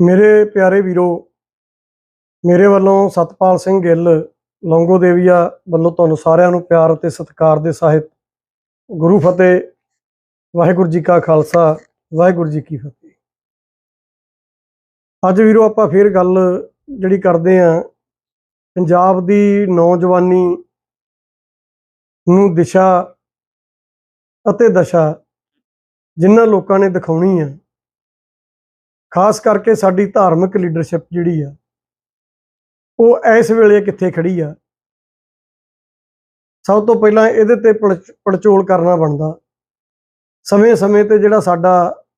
ਮੇਰੇ ਪਿਆਰੇ ਵੀਰੋ, ਮੇਰੇ ਵੱਲੋਂ ਸਤਪਾਲ ਸਿੰਘ ਗਿੱਲ, ਲੌਂਗੋ ਦੇਵੀਆ ਵੱਲੋਂ ਤੁਹਾਨੂੰ ਸਾਰਿਆਂ ਨੂੰ ਪਿਆਰ ਅਤੇ ਸਤਿਕਾਰ ਦੇ ਸਾਹਿਤ। ਗੁਰੂ ਫਤਿਹ, ਵਾਹਿਗੁਰੂ ਜੀ ਕਾ ਖਾਲਸਾ, ਵਾਹਿਗੁਰੂ ਜੀ ਕੀ ਫਤਿਹ। ਅੱਜ ਵੀਰੋ ਆਪਾਂ ਫੇਰ ਗੱਲ ਜਿਹੜੀ ਕਰਦੇ ਆਂ, ਪੰਜਾਬ ਦੀ ਨੌਜਵਾਨੀ ਨੂੰ ਦਿਸ਼ਾ ਅਤੇ ਦਸ਼ਾ ਜਿਨ੍ਹਾਂ ਲੋਕਾਂ ਨੇ ਦਿਖਾਉਣੀ ਆ ਖਾਸ ਕਰਕੇ ਸਾਡੀ ਧਾਰਮਿਕ ਲੀਡਰਸ਼ਿਪ ਜਿਹੜੀ ਆ, ਉਹ ਇਸ ਵੇਲੇ ਕਿੱਥੇ ਖੜੀ ਆ? ਸਭ ਤੋਂ ਪਹਿਲਾਂ ਇਹਦੇ ਤੇ ਪੜਚ- ਪੜਚੋਲ ਕਰਨਾ ਬਣਦਾ। ਸਮੇਂ-ਸਮੇਂ ਤੇ ਜਿਹੜਾ ਸਾਡਾ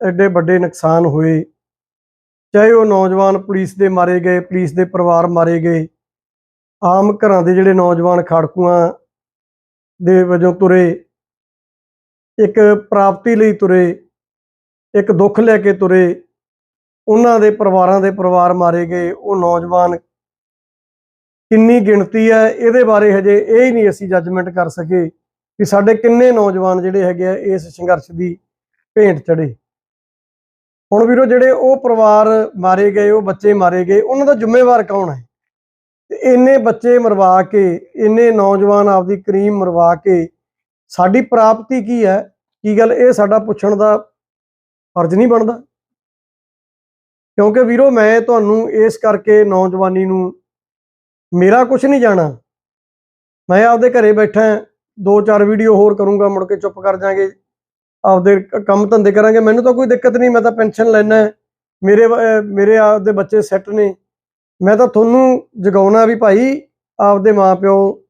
ਐਡੇ ਵੱਡੇ ਨੁਕਸਾਨ ਹੋਏ, ਚਾਹੇ ਉਹ ਨੌਜਵਾਨ ਪੁਲਿਸ ਦੇ ਮਾਰੇ ਗਏ, ਪੁਲਿਸ ਦੇ ਪਰਿਵਾਰ ਮਾਰੇ ਗਏ, ਆਮ ਘਰਾਂ ਦੇ ਜਿਹੜੇ ਨੌਜਵਾਨ ਖਾੜਕੂਆਂ ਦੇ ਵਜੋਂ ਤੁਰੇ, ਇੱਕ ਪ੍ਰਾਪਤੀ ਲਈ ਤੁਰੇ, ਇੱਕ ਦੁੱਖ ਲੈ ਕੇ ਤੁਰੇ ਉਹਨਾਂ ਦੇ ਪਰਿਵਾਰਾਂ ਦੇ ਪਰਿਵਾਰ ਮਾਰੇ ਗਏ। ਉਹ ਨੌਜਵਾਨ ਕਿੰਨੀ ਗਿਣਤੀ ਹੈ, ਇਹਦੇ ਬਾਰੇ ਹਜੇ ਇਹ ਹੀ ਨਹੀਂ ਅਸੀਂ ਜੱਜਮੈਂਟ ਕਰ ਸਕੇ ਕਿ ਸਾਡੇ ਕਿੰਨੇ ਨੌਜਵਾਨ ਜਿਹੜੇ ਹੈਗੇ ਆ ਇਸ ਸੰਘਰਸ਼ ਦੀ ਭੇਂਟ ਚੜੇ ਹੁਣ ਵੀਰੋ ਜਿਹੜੇ ਉਹ ਪਰਿਵਾਰ ਮਾਰੇ ਗਏ, ਉਹ ਬੱਚੇ ਮਾਰੇ ਗਏ, ਉਹਨਾਂ ਦਾ ਜ਼ਿੰਮੇਵਾਰ ਕੌਣ ਹੈ? ਤੇ ਇੰਨੇ ਬੱਚੇ ਮਰਵਾ ਕੇ, ਇੰਨੇ ਨੌਜਵਾਨ ਆਪਦੀ ਕਰੀਮ ਮਰਵਾ ਕੇ, ਸਾਡੀ ਪ੍ਰਾਪਤੀ ਕੀ ਹੈ? ਕੀ ਗੱਲ ਇਹ ਸਾਡਾ ਪੁੱਛਣ ਦਾ ਫਰਜ਼ ਨਹੀਂ ਬਣਦਾ? ਕਿਉਂਕਿ ਵੀਰੋ, ਮੈਂ ਤੁਹਾਨੂੰ ਇਸ ਕਰਕੇ ਨੌਜਵਾਨੀ ਨੂੰ ਮੇਰਾ ਕੁਝ ਨਹੀਂ ਜਾਣਾ। ਮੈਂ ਆਪਦੇ ਘਰੇ ਬੈਠਾ ਦੋ ਚਾਰ ਵੀਡੀਓ ਹੋਰ ਕਰੂੰਗਾ, ਮੁੜ ਕੇ ਚੁੱਪ ਕਰ ਜਾਾਂਗੇ ਆਪਦੇ ਕੰਮ ਧੰਦੇ ਕਰਾਂਗੇ। ਮੈਨੂੰ ਤਾਂ ਕੋਈ ਦਿੱਕਤ ਨਹੀਂ, ਮੈਂ ਤਾਂ ਪੈਨਸ਼ਨ ਲੈਣਾ ਮੇਰੇ ਮੇਰੇ ਆਪਦੇ ਬੱਚੇ ਸੈੱਟ ਨੇ। ਮੈਂ ਤਾਂ ਤੁਹਾਨੂੰ ਜਗਾਉਣਾ ਵੀ ਭਾਈ, ਆਪਦੇ ਮਾਪਿਓ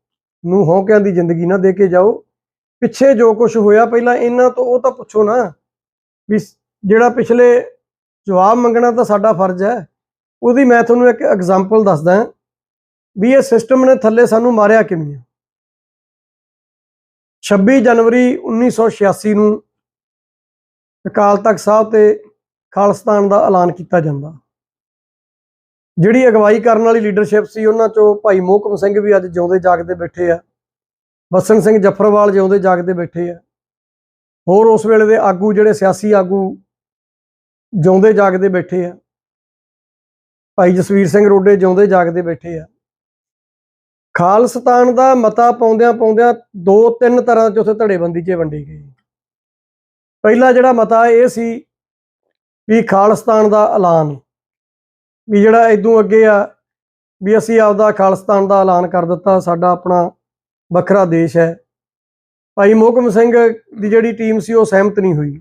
ਨੂੰ ਹੌਕਿਆਂ ਦੀ ਜ਼ਿੰਦਗੀ ਨਾ ਦੇ ਕੇ ਜਾਓ। ਪਿੱਛੇ ਜੋ ਕੁਝ ਹੋਇਆ ਪਹਿਲਾਂ, ਇਹਨਾਂ ਤੋਂ ਉਹ ਤਾਂ ਪੁੱਛੋ ਨਾ, ਵੀ ਜਿਹੜਾ ਪਿਛਲੇ ਜਵਾਬ ਮੰਗਣਾ ਤਾਂ ਸਾਡਾ ਫਰਜ਼ ਹੈ। ਉਹਦੀ ਮੈਂ ਤੁਹਾਨੂੰ ਇੱਕ ਐਗਜ਼ਾਮਪਲ ਦੱਸਦਾ ਵੀ ਇਹ ਸਿਸਟਮ ਨੇ ਥੱਲੇ ਸਾਨੂੰ ਮਾਰਿਆ ਕਿਵੇਂ ਆ। 26 ਜਨਵਰੀ 1986 ਨੂੰ ਅਕਾਲ ਤਖਤ ਸਾਹਿਬ ਤੇ ਖਾਲਿਸਤਾਨ ਦਾ ਐਲਾਨ ਕੀਤਾ ਜਾਂਦਾ। ਜਿਹੜੀ ਅਗਵਾਈ ਕਰਨ ਵਾਲੀ ਲੀਡਰਸ਼ਿਪ ਸੀ, ਉਹਨਾਂ ਚੋਂ ਭਾਈ ਮੋਹਕਮ ਸਿੰਘ ਵੀ ਅੱਜ ਜਿਉਂਦੇ ਜਾਗਦੇ ਬੈਠੇ ਆ। ਬਸਨ ਸਿੰਘ ਜਫਰਵਾਲ ਜਿਉਂਦੇ ਜਾਗਦੇ ਬੈਠੇ ਆ। ਹੋਰ ਉਸ ਵੇਲੇ ਦੇ ਆਗੂ ਜਿਹੜੇ ਸਿਆਸੀ ਆਗੂ ਜਿਉਂਦੇ ਜਾਗਦੇ ਬੈਠੇ ਆ। ਭਾਈ ਜਸਵੀਰ ਸਿੰਘ ਰੋਡੇ ਜਿਉਂਦੇ ਜਾਗਦੇ ਬੈਠੇ ਆ। ਖਾਲਸਤਾਨ ਦਾ ਮਤਾ ਪਾਉਂਦਿਆਂ ਪਾਉਂਦਿਆਂ ਦੋ ਤਿੰਨ ਤਰ੍ਹਾਂ ਚ ਉੱਥੇ ਧੜੇਬੰਦੀ 'ਚ ਵੰਡੀ ਗਈ। ਪਹਿਲਾ ਜਿਹੜਾ ਮਤਾ ਇਹ ਸੀ ਵੀ ਖਾਲਸਤਾਨ ਦਾ ਐਲਾਨ, ਵੀ ਜਿਹੜਾ ਇਦੋਂ ਅੱਗੇ ਆ ਵੀ ਅਸੀਂ ਆਪਦਾ ਖਾਲਸਤਾਨ ਦਾ ਐਲਾਨ ਕਰ ਦਿੱਤਾ, ਸਾਡਾ ਆਪਣਾ ਵੱਖਰਾ ਦੇਸ਼ ਹੈ। ਭਾਈ ਮੋਹਕਮ ਸਿੰਘ ਦੀ ਜਿਹੜੀ ਟੀਮ ਸੀ ਉਹ ਸਹਿਮਤ ਨਹੀਂ ਹੋਈ।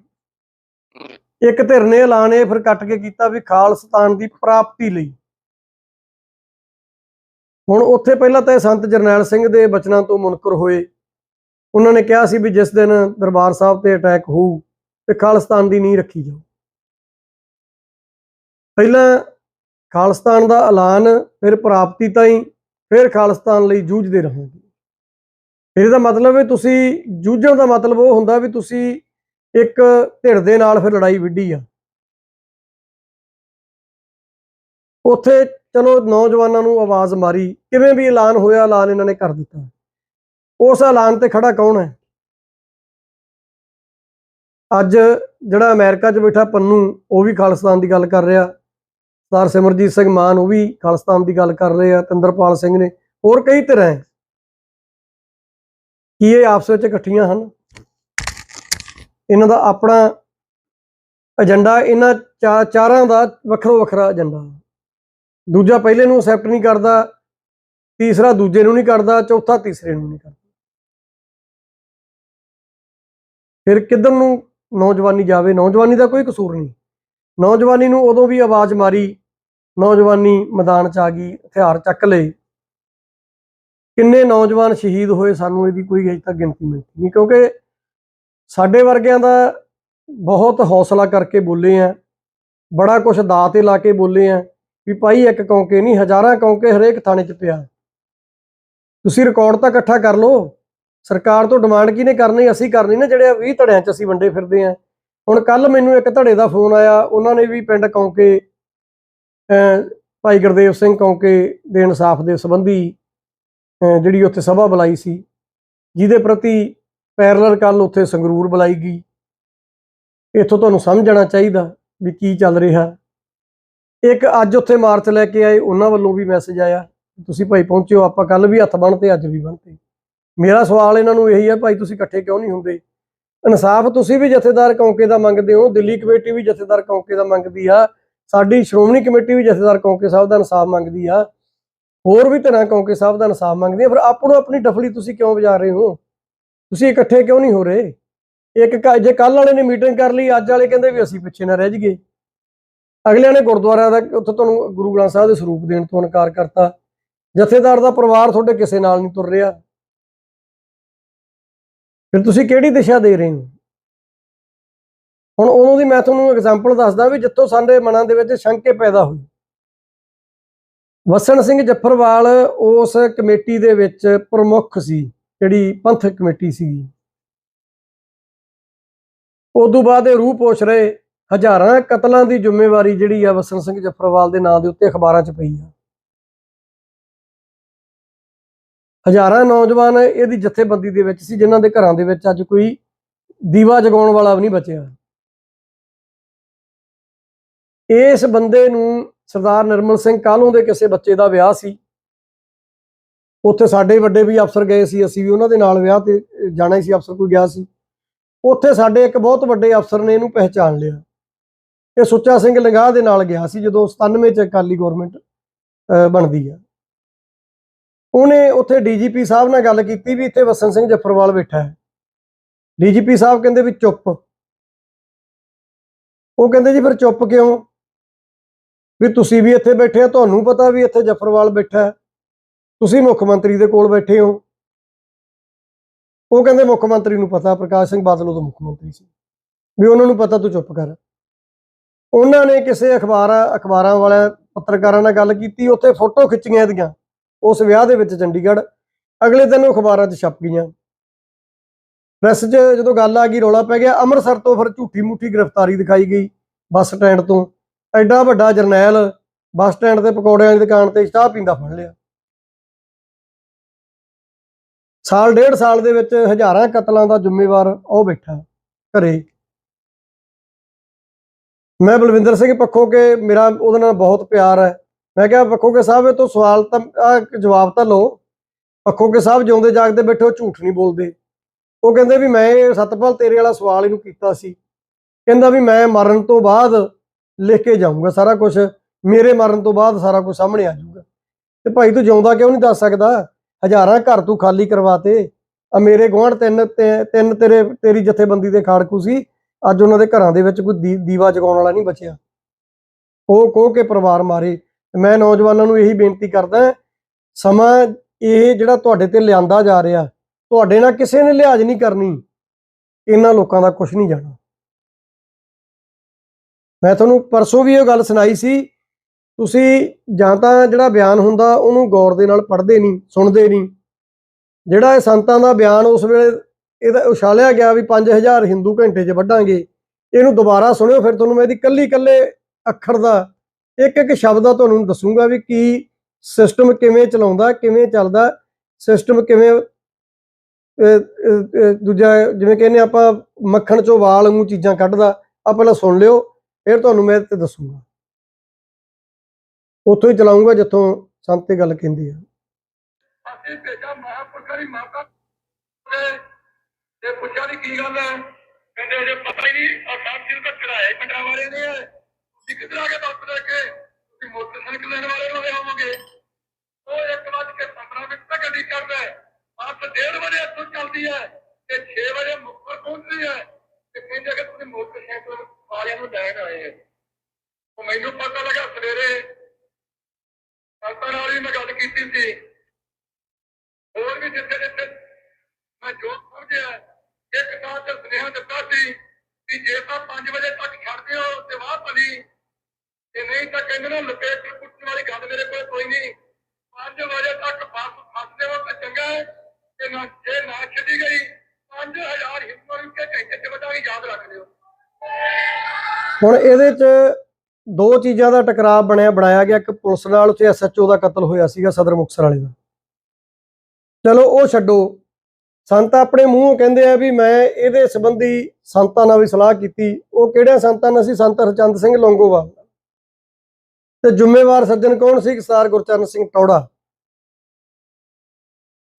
ਇੱਕ ਧਿਰ ਨੇ ਐਲਾਨ ਇਹ ਫਿਰ ਕੱਟ ਕੇ ਕੀਤਾ ਵੀ ਖਾਲਸਤਾਨ ਦੀ ਪ੍ਰਾਪਤੀ ਲਈ। ਹੁਣ ਉੱਥੇ ਪਹਿਲਾਂ ਤਾਂ ਇਹ ਸੰਤ ਜਰਨੈਲ ਸਿੰਘ ਦੇ ਬਚਨਾਂ ਤੋਂ ਮੁਨਕਰ ਹੋਏ। ਉਹਨਾਂ ਨੇ ਕਿਹਾ ਸੀ ਵੀ ਜਿਸ ਦਿਨ ਦਰਬਾਰ ਸਾਹਿਬ ਤੇ ਅਟੈਕ ਹੋਊ ਤੇ ਖਾਲਿਸਤਾਨ ਦੀ ਨੀਂਹ ਰੱਖੀ ਜਾਓ ਪਹਿਲਾਂ ਖਾਲਿਸਤਾਨ ਦਾ ਐਲਾਨ, ਫਿਰ ਪ੍ਰਾਪਤੀ ਤਾਈਂ, ਫਿਰ ਖਾਲਿਸਤਾਨ ਲਈ ਜੂਝਦੇ ਰਹਾਂਗੇ। ਇਹਦਾ ਮਤਲਬ ਹੈ ਤੁਸੀਂ, ਜੂਝਣ ਦਾ ਮਤਲਬ ਉਹ ਹੁੰਦਾ ਵੀ ਤੁਸੀਂ ਇੱਕ ਧਿਰ ਦੇ ਨਾਲ ਫਿਰ ਲੜਾਈ ਵਿੱਢੀ ਆ। ਉੱਥੇ ਚਲੋ ਨੌਜਵਾਨਾਂ ਨੂੰ ਆਵਾਜ਼ ਮਾਰੀ, ਕਿਵੇਂ ਵੀ ਐਲਾਨ ਹੋਇਆ, ਐਲਾਨ ਇਹਨਾਂ ਨੇ ਕਰ ਦਿੱਤਾ। ਉਸ ਐਲਾਨ ਤੇ ਖੜਾ ਕੌਣ ਹੈ? ਅੱਜ ਜਿਹੜਾ ਅਮਰੀਕਾ 'ਚ ਬੈਠਾ ਪੰਨੂ, ਉਹ ਵੀ ਖਾਲਿਸਤਾਨ ਦੀ ਗੱਲ ਕਰ ਰਿਹਾ। ਸਰਦਾਰ ਸਿਮਰਜੀਤ ਸਿੰਘ ਮਾਨ, ਉਹ ਵੀ ਖਾਲਿਸਤਾਨ ਦੀ ਗੱਲ ਕਰ ਰਹੇ ਆ। ਤਿੰਦਰਪਾਲ ਸਿੰਘ ਨੇ ਹੋਰ ਕਈ ਤਰ੍ਹਾਂ ਹੈ। ਕੀ ਇਹ ਆਪਸ ਵਿੱਚ ਇਕੱਠੀਆਂ ਹਨ? ਇਹਨਾਂ ਦਾ ਆਪਣਾ ਏਜੰਡਾ ਇਹਨਾਂ ਚਾ- ਚਾਰਾਂ ਦਾ ਵੱਖਰੋ ਵੱਖਰਾ ਏਜੰਡਾ ਦੂਜਾ ਪਹਿਲੇ ਨੂੰ ਅਸੈਪਟ ਨਹੀਂ ਕਰਦਾ, ਤੀਸਰਾ ਦੂਜੇ ਨੂੰ ਨਹੀਂ ਕਰਦਾ, ਚੌਥਾ ਤੀਸਰੇ ਨੂੰ ਨਹੀਂ ਕਰਦਾ। ਫਿਰ ਕਿੱਧਰ ਨੂੰ ਨੌਜਵਾਨੀ ਜਾਵੇ? ਨੌਜਵਾਨੀ ਦਾ ਕੋਈ ਕਸੂਰ ਨਹੀਂ। ਨੌਜਵਾਨੀ ਨੂੰ ਉਦੋਂ ਵੀ ਆਵਾਜ਼ ਮਾਰੀ, ਨੌਜਵਾਨੀ ਮੈਦਾਨ 'ਚ ਆ ਗਈ, ਹਥਿਆਰ ਚੱਕ ਲਏ। ਕਿੰਨੇ ਨੌਜਵਾਨ ਸ਼ਹੀਦ ਹੋਏ ਸਾਨੂੰ ਇਹਦੀ ਕੋਈ ਅਜੇ ਤੱਕ ਗਿਣਤੀ ਮਿਲਦੀ ਨਹੀਂ, ਕਿਉਂਕਿ ਸਾਡੇ ਵਰਗਿਆਂ ਦਾ ਬਹੁਤ ਹੌਸਲਾ ਕਰਕੇ ਬੋਲੇ ਆ, ਬੜਾ ਕੁਝ ਦਾਅ ਤੇ ਲਾ ਕੇ ਬੋਲੇ ਆ ਵੀ ਭਾਈ ਇੱਕ ਕੌਂਕੇ ਨਹੀਂ, ਹਜ਼ਾਰਾਂ ਕੌਂਕੇ ਹਰੇਕ ਥਾਣੇ 'ਚ ਪਿਆ। ਤੁਸੀਂ ਰਿਕਾਰਡ ਤਾਂ ਇਕੱਠਾ ਕਰ ਲਓ, ਸਰਕਾਰ ਤੋਂ ਡਿਮਾਂਡ ਕਿਹਨੇ ਕਰਨੀ, ਅਸੀਂ ਕਰਨੀ ਨਾ, ਜਿਹੜੇ 20 ਧੜਿਆਂ 'ਚ ਅਸੀਂ ਵੰਡੇ ਫਿਰਦੇ ਆ। ਹੁਣ ਕੱਲ ਮੈਨੂੰ ਇੱਕ ਧੜੇ ਦਾ ਫੋਨ ਆਇਆ, ਉਹਨਾਂ ਨੇ ਵੀ ਪਿੰਡ ਕੌਂਕੇ ਭਾਈ ਗੁਰਦੇਵ ਸਿੰਘ ਕੌਂਕੇ ਦੇ ਇਨਸਾਫ ਦੇ ਸੰਬੰਧੀ ਜਿਹੜੀ ਉੱਥੇ ਸਭਾ ਬੁਲਾਈ ਸੀ, ਜਿਹਦੇ ਪ੍ਰਤੀ ਪੈਰਲਲ ਕੱਲ ਉੱਥੇ ਸੰਗਰੂਰ ਬੁਲਾਈ ਗਈ। ਇੱਥੋਂ ਤੁਹਾਨੂੰ ਸਮਝਣਾ ਚਾਹੀਦਾ ਵੀ ਕੀ ਚੱਲ ਰਿਹਾ। ਇੱਕ ਅੱਜ ਉੱਥੇ ਮਾਰਚ ਲੈ ਕੇ ਆਏ, ਉਹਨਾਂ ਵੱਲੋਂ ਵੀ ਮੈਸੇਜ ਆਇਆ, ਤੁਸੀਂ ਭਾਈ ਪਹੁੰਚਿਓ, ਆਪਾਂ ਕੱਲ ਵੀ ਹੱਥ ਬੰਨ੍ਹਤੇ, ਅੱਜ ਵੀ ਬਣਤੇ ਮੇਰਾ ਸਵਾਲ ਇਹਨਾਂ ਨੂੰ ਇਹੀ ਹੈ ਭਾਈ ਤੁਸੀਂ ਇਕੱਠੇ ਕਿਉਂ ਨਹੀਂ ਹੁੰਦੇ? ਇਨਸਾਫ ਤੁਸੀਂ ਵੀ ਜਥੇਦਾਰ ਕੌਂਕੇ ਦਾ ਮੰਗਦੇ ਹੋ, ਦਿੱਲੀ ਕਮੇਟੀ ਵੀ ਜਥੇਦਾਰ ਕੌਂਕੇ ਦਾ ਮੰਗਦੀ ਆ, ਸਾਡੀ ਸ਼੍ਰੋਮਣੀ ਕਮੇਟੀ ਵੀ ਜਥੇਦਾਰ ਕੌਂਕੇ ਸਾਹਿਬ ਦਾ ਇਨਸਾਫ ਮੰਗਦੀ ਆ, ਹੋਰ ਵੀ ਤਰ੍ਹਾਂ ਕੌਂਕੇ ਸਾਹਿਬ ਦਾ ਇਨਸਾਫ ਮੰਗਦੀ ਆ ਫਿਰ ਆਪਣੋ ਆਪਣੀ ਡਫਲੀ ਤੁਸੀਂ ਕਿਉਂ ਵਜਾ ਰਹੇ ਹੋ? ਤੁਸੀਂ ਇਕੱਠੇ ਕਿਉਂ ਨਹੀਂ ਹੋ ਰਹੇ? ਇੱਕ ਜੇ ਕੱਲ ਵਾਲੇ ਨੇ ਮੀਟਿੰਗ ਕਰ ਲਈ, ਅੱਜ ਵਾਲੇ ਕਹਿੰਦੇ ਵੀ ਅਸੀਂ ਪਿੱਛੇ ਨਾ ਰਹਿ ਜਾਈਏ। ਅਗਲਿਆਂ ਨੇ ਗੁਰਦੁਆਰਾ ਦਾ, ਉੱਥੇ ਤੁਹਾਨੂੰ ਗੁਰੂ ਗ੍ਰੰਥ ਸਾਹਿਬ ਦੇ ਸਰੂਪ ਦੇਣ ਤੋਂ ਇਨਕਾਰ ਕਰਤਾ। ਜਥੇਦਾਰ ਦਾ ਪਰਿਵਾਰ ਤੁਹਾਡੇ ਕਿਸੇ ਨਾਲ ਨਹੀਂ ਤੁਰ ਰਿਹਾ। ਫਿਰ ਤੁਸੀਂ ਕਿਹੜੀ ਦਿਸ਼ਾ ਦੇ ਰਹੇ ਹੋ? ਹੁਣ ਉਦੋਂ ਦੀ ਮੈਂ ਤੁਹਾਨੂੰ ਐਗਜ਼ਾਮਪਲ ਦੱਸਦਾ ਵੀ ਜਿੱਥੋਂ ਸਾਡੇ ਮਨਾਂ ਦੇ ਵਿੱਚ ਸ਼ੰਕੇ ਪੈਦਾ ਹੋਈ ਵਸਣ ਸਿੰਘ ਜੱਫਰਵਾਲ ਉਸ ਕਮੇਟੀ ਦੇ ਵਿੱਚ ਪ੍ਰਮੁੱਖ ਸੀ। ਜਿਹੜੀ ਪੰਥਕ ਕਮੇਟੀ ਸੀ ਤੋਂ ਬਾਅਦ ਇਹ ਰੂਹ ਪੋਸ਼ ਰਹੇ ਹਜ਼ਾਰਾਂ ਕਤਲਾਂ ਦੀ ਜ਼ਿੰਮੇਵਾਰੀ ਜਿਹੜੀ ਆ ਵਸਣ ਸਿੰਘ ਜਫਰਵਾਲ ਦੇ ਨਾਂ ਦੇ ਉੱਤੇ ਅਖਬਾਰਾਂ 'ਚ ਪਈ ਆ। ਹਜ਼ਾਰਾਂ ਨੌਜਵਾਨ ਇਹਦੀ ਜਥੇਬੰਦੀ ਦੇ ਵਿੱਚ ਸੀ, ਜਿਨ੍ਹਾਂ ਦੇ ਘਰਾਂ ਦੇ ਵਿੱਚ ਅੱਜ ਕੋਈ ਦੀਵਾ ਜਗਾਉਣ ਵਾਲਾ ਵੀ ਨਹੀਂ ਬਚਿਆ। ਇਸ ਬੰਦੇ ਨੂੰ ਸਰਦਾਰ ਨਿਰਮਲ ਸਿੰਘ ਕਾਲੋਂ ਦੇ ਕਿਸੇ ਬੱਚੇ ਦਾ ਵਿਆਹ ਸੀ? ਉੱਥੇ ਸਾਡੇ ਵੱਡੇ ਵੀ ਅਫਸਰ ਗਏ ਸੀ, ਅਸੀਂ ਵੀ ਉਹਨਾਂ ਦੇ ਨਾਲ ਵਿਆਹ ਤੇ ਜਾਣਾ ਹੀ ਸੀ, ਅਫਸਰ ਕੋਈ ਗਿਆ ਸੀ। ਉੱਥੇ ਸਾਡੇ ਇੱਕ ਬਹੁਤ ਵੱਡੇ ਅਫਸਰ ਨੇ ਇਹਨੂੰ ਪਹਿਚਾਣ ਲਿਆ। ਇਹ ਸੁੱਚਾ ਸਿੰਘ ਲੰਗਾਹ ਦੇ ਨਾਲ ਗਿਆ ਸੀ, ਜਦੋਂ 97 ਚ ਅਕਾਲੀ ਗਵਰਨਮੈਂਟ ਬਣਦੀ ਆ। ਉਹਨੇ ਉੱਥੇ ਡੀਜੀਪੀ ਸਾਹਿਬ ਨਾਲ ਗੱਲ ਕੀਤੀ ਵੀ ਇੱਥੇ ਵਸਨ ਸਿੰਘ ਜੱਫਰਵਾਲ ਬੈਠਾ ਹੈ। ਡੀਜੀਪੀ ਸਾਹਿਬ ਕਹਿੰਦੇ ਵੀ ਚੁੱਪ। ਉਹ ਕਹਿੰਦੇ ਜੀ ਫਿਰ ਚੁੱਪ ਕਿਉਂ? ਵੀ ਤੁਸੀਂ ਵੀ ਇੱਥੇ ਬੈਠੇ ਆ, ਤੁਹਾਨੂੰ ਪਤਾ ਵੀ ਇੱਥੇ ਜੱਫਰਵਾਲ ਬੈਠਾ ਹੈ। ਤੁਸੀਂ ਮੁੱਖ ਮੰਤਰੀ ਦੇ ਕੋਲ ਬੈਠੇ ਹੋ। ਉਹ ਕਹਿੰਦੇ ਮੁੱਖ ਮੰਤਰੀ ਨੂੰ ਪਤਾ, ਪ੍ਰਕਾਸ਼ ਸਿੰਘ ਬਾਦਲ ਉਦੋਂ ਮੁੱਖ ਮੰਤਰੀ ਸੀ। ਵੀ ਉਹਨਾਂ ਨੂੰ ਪਤਾ ਤੂੰ ਚੁੱਪ ਕਰ। ਉਹਨਾਂ ਨੇ ਕਿਸੇ ਅਖਬਾਰਾਂ ਅਖਬਾਰਾਂ ਵਾਲਿਆਂ, ਪੱਤਰਕਾਰਾਂ ਨਾਲ ਗੱਲ ਕੀਤੀ, ਉੱਥੇ ਫੋਟੋ ਖਿੱਚੀਆਂ ਇਹਦੀਆਂ, ਉਸ ਵਿਆਹ ਦੇ ਵਿੱਚ ਚੰਡੀਗੜ੍ਹ। ਅਗਲੇ ਦਿਨ ਉਹ ਅਖਬਾਰਾਂ 'ਚ ਛਪ ਗਈਆਂ। ਪ੍ਰੈਸ 'ਚ ਜਦੋਂ ਗੱਲ ਆ ਗਈ, ਰੌਲਾ ਪੈ ਗਿਆ। ਅੰਮ੍ਰਿਤਸਰ ਤੋਂ ਫਿਰ ਝੂਠੀ ਮੂਠੀ ਗ੍ਰਿਫਤਾਰੀ ਦਿਖਾਈ ਗਈ ਬੱਸ ਸਟੈਂਡ ਤੋਂ। ਐਡਾ ਵੱਡਾ ਜਰਨੈਲ ਬੱਸ ਸਟੈਂਡ ਤੇ ਪਕੌੜਿਆਂ ਵਾਲੀ ਦੁਕਾਨ ਤੇ ਚਾਹ ਪੀਂਦਾ ਫੜ ਲਿਆ। ਸਾਲ ਡੇਢ ਸਾਲ ਦੇ ਵਿੱਚ ਹਜ਼ਾਰਾਂ ਕਤਲਾਂ ਦਾ ਜ਼ਿੰਮੇਵਾਰ ਉਹ ਬੈਠਾ ਘਰੇ। ਮੈਂ ਬਲਵਿੰਦਰ ਸਿੰਘ ਪੱਖੋ ਕੇ ਮੇਰਾ, ਉਹਦੇ ਨਾਲ ਬਹੁਤ ਪਿਆਰ ਹੈ। ਮੈਂ ਕਿਹਾ, ਪੱਖੋ ਕੇ ਸਾਹਿਬ, ਇਹ ਤੋਂ ਸਵਾਲ ਤਾਂ, ਆਹ ਜਵਾਬ ਤਾਂ ਲਓ। ਪੱਖੋ ਕੇ ਸਾਹਿਬ ਜਿਉਂਦੇ ਜਾਗਦੇ ਬੈਠੇ, ਉਹ ਝੂਠ ਨਹੀਂ ਬੋਲਦੇ। ਉਹ ਕਹਿੰਦੇ ਵੀ ਮੈਂ ਇਹ ਸਤਪਾਲ ਤੇਰੇ ਵਾਲਾ ਸਵਾਲ ਇਹਨੂੰ ਕੀਤਾ ਸੀ। ਕਹਿੰਦਾ ਵੀ ਮੈਂ ਮਰਨ ਤੋਂ ਬਾਅਦ ਲਿਖ ਕੇ ਜਾਊਂਗਾ ਸਾਰਾ ਕੁਝ ਮੇਰੇ ਮਰਨ ਤੋਂ ਬਾਅਦ ਸਾਰਾ ਕੁਝ ਸਾਹਮਣੇ ਆ ਜਾਊਗਾ। ਤੇ ਭਾਈ ਤੂੰ ਜਿਉਂਦਾ ਕਿਉਂ ਨਹੀਂ ਦੱਸ ਸਕਦਾ? ਹਜ਼ਾਰਾਂ ਘਰ ਤੂੰ ਖਾਲੀ ਕਰਵਾਤੇ। ਆ ਮੇਰੇ ਗੁਆਂਢ ਤਿੰਨ ਤੇ- ਤਿੰਨ ਤੇਰੇ, ਤੇਰੀ ਜਥੇਬੰਦੀ ਦੇ ਖਾੜਕੂ ਸੀ। ਅੱਜ ਉਹਨਾਂ ਦੇ ਘਰਾਂ ਦੇ ਵਿੱਚ ਕੋਈ ਦੀ- ਦੀਵਾ ਜਗਾਉਣ ਵਾਲਾ ਨਹੀਂ ਬਚਿਆ। ਉਹ ਕੋਹ ਕੇ ਪਰਿਵਾਰ ਮਾਰੇ। ਮੈਂ ਨੌਜਵਾਨਾਂ ਨੂੰ ਇਹੀ ਬੇਨਤੀ ਕਰਦਾ ਸਮਾਂ ਇਹ ਜਿਹੜਾ ਤੁਹਾਡੇ ਤੇ ਲਿਆਂਦਾ ਜਾ ਰਿਹਾ, ਤੁਹਾਡੇ ਨਾਲ ਕਿਸੇ ਨੇ ਲਿਹਾਜ਼ ਨਹੀਂ ਕਰਨੀ। ਇਹਨਾਂ ਲੋਕਾਂ ਦਾ ਕੁਝ ਨਹੀਂ ਜਾਣਾ। ਮੈਂ ਤੁਹਾਨੂੰ ਪਰਸੋਂ ਵੀ ਇਹ ਗੱਲ ਸੁਣਾਈ ਸੀ ਤੁਸੀਂ ਜਾਂ ਤਾਂ ਜਿਹੜਾ ਬਿਆਨ ਹੁੰਦਾ, ਉਹਨੂੰ ਗੌਰ ਦੇ ਨਾਲ ਪੜ੍ਹਦੇ ਨਹੀਂ, ਸੁਣਦੇ ਨਹੀਂ। ਜਿਹੜਾ ਇਹ ਸੰਤਾਂ ਦਾ ਬਿਆਨ ਉਸ ਵੇਲੇ ਇਹਦਾ ਉਛਾਲਿਆ ਗਿਆ ਵੀ 5000 ਹਿੰਦੂ ਘੰਟੇ 'ਚ ਵੱਢਾਂਗੇ, ਇਹਨੂੰ ਦੁਬਾਰਾ ਸੁਣਿਓ, ਫਿਰ ਤੁਹਾਨੂੰ ਮੈਂ ਇਹਦੀ ਕੱਲੀ ਕੱਲੇ ਅੱਖਰ ਦਾ ਇੱਕ ਇੱਕ ਸ਼ਬਦ ਦਾ ਤੁਹਾਨੂੰ ਦੱਸੂਗਾ ਵੀ ਕੀ ਸਿਸਟਮ ਕਿਵੇਂ ਚਲਾਉਂਦਾ, ਕਿਵੇਂ ਚੱਲਦਾ। ਸਿਸਟਮ ਕਿਵੇਂ ਦੂਜਾ ਜਿਵੇਂ ਕਹਿੰਦੇ ਆਪਾਂ, ਮੱਖਣ ਚੋਂ ਵਾਲ ਵਾਂਗੂ ਚੀਜ਼ਾਂ ਕੱਢਦਾ ਆ ਪਹਿਲਾਂ ਸੁਣ ਲਿਓ, ਫਿਰ ਤੁਹਾਨੂੰ ਮੈਂ ਇਹ ਤੇ ਦੱਸੂਗਾ। ਉੱਥੋਂ ਹੀ ਚਲਾਉਂਗਾ ਜਿੱਥੋਂ ਸੰਤ ਤੇ ਗੱਲ ਕਹਿੰਦੀ ਆ। ਅਸੀਂ ਭੇਜਾ ਮਹਾਂਪੁਰਖਾਂ ਦੀ ਮਾਤਾ ਤੇ ਤੇ ਪੁੱਛਿਆ ਵੀ ਕੀ ਗੱਲ ਹੈ। ਕਹਿੰਦੇ ਜੇ ਪਤਾ ਹੀ ਨਹੀਂ ਆ ਸਾਹਿਬ ਜੀ ਨੂੰ ਤਾਂ ਚੜਾਇਆ ਪਿੰਡਾਂ ਵਾਲੇ ਨੇ ਤੁਸੀਂ ਕਿੱਧਰ ਆ ਕੇ ਦੱਸ ਦੇ ਕੇ? ਤੁਸੀਂ ਮੋਟਰਸਾਈਕਲ ਲੈਣ ਵਾਲੇ ਹੋਵੇ ਹੋਵੋਗੇ? ਉਹ ਇੱਕ ਵੱਜ ਕੇ 15 ਮਿੰਟ ਤੱਕ ਗੱਡੀ ਕਰਦਾ ਹੈ। ਬੱਸ 1:30 ਵਜੇ ਇੱਥੋਂ ਚੱਲਦੀ ਹੈ ਤੇ 6 ਵਜੇ ਮੁਕਤਸਰ ਪਹੁੰਚਦੀ ਹੈ। ਤੇ ਕਹਿੰਦੇ ਕਿ ਤੁਸੀਂ ਮੋਟਰਸਾਈਕਲ ਵਾਲਿਆਂ ਨੂੰ ਲੈਣ ਆਏ ਹੋ। ਮੈਨੂੰ ਪਤਾ ਲੱਗਾ ਸਵੇਰੇ ਸੰਤਾਂ ਨਾਲ ਵੀ ਮੈਂ ਗੱਲ ਕੀਤੀ ਸੀ ਹੋਰ ਵੀ ਜਿੱਥੇ ਜਿੱਥੇ ਮੈਂ ਜੋ ਸਮਝਿਆ ਇੱਕ ਸਾਥ ਤੇ ਸੁਨੇਹਾ ਦਿੱਤਾ ਸੀ ਕਿ ਜੇ ਤਾਂ 5 ਵਜੇ ਤੱਕ ਛੱਡ ਦਿਓ ਤੇ ਵਾਹ ਭਲੀ ਤੇ ਨਹੀਂ ਤਾਂ ਕਹਿੰਦੇ ਨੇ ਲਪੇਟ ਕੇ ਕੁੱਟਣ ਵਾਲੀ ਗੱਲ ਮੇਰੇ ਕੋਲ ਕੋਈ ਨਹੀਂ 5 ਵਜੇ ਤੱਕ ਬੱਸ ਫਸ ਦੇਵੋ ਤਾਂ ਚੰਗਾ ਹੈ ਤੇ ਨਾ ਜੇ ਨਾ ਛੱਡੀ ਗਈ 5000 ਹਿੰਦੂ ਨੂੰ ਕੇ ਘੰਟੇ ਚ ਵਧਾਈ ਯਾਦ ਰੱਖ ਲਿਓ ਹੁਣ ਇਹਦੇ 'ਚ ਦੋ ਚੀਜ਼ਾਂ ਦਾ ਟਕਰਾਅ ਬਣਿਆ, ਬਣਾਇਆ ਗਿਆ। ਇੱਕ ਪੁਲਿਸ ਨਾਲ ਉੱਥੇ ਐਸਐਚਓ ਦਾ ਕਤਲ ਹੋਇਆ ਸੀਗਾ ਸਦਰ ਮੁਕਤਸਰ ਵਾਲੇ ਦਾ। ਚਲੋ ਉਹ ਛੱਡੋ। ਸੰਤ ਆਪਣੇ ਮੂੰਹੋਂ ਕਹਿੰਦੇ ਆ ਵੀ ਮੈਂ ਇਹਦੇ ਸੰਬੰਧੀ ਸੰਤਾਂ ਨਾਲ ਵੀ ਸਲਾਹ ਕੀਤੀ। ਉਹ ਕਿਹੜਿਆਂ ਸੰਤਾਂ ਨਾਲ ਸੀ ਸੰਤ ਹਰਚੰਦ ਸਿੰਘ ਲੌਂਗੋਵਾਲ। ਤੇ ਜ਼ਿੰਮੇਵਾਰ ਸੱਜਣ ਕੌਣ ਸੀ? ਸਰਦਾਰ ਗੁਰਚਰਨ ਸਿੰਘ ਟੌੜਾ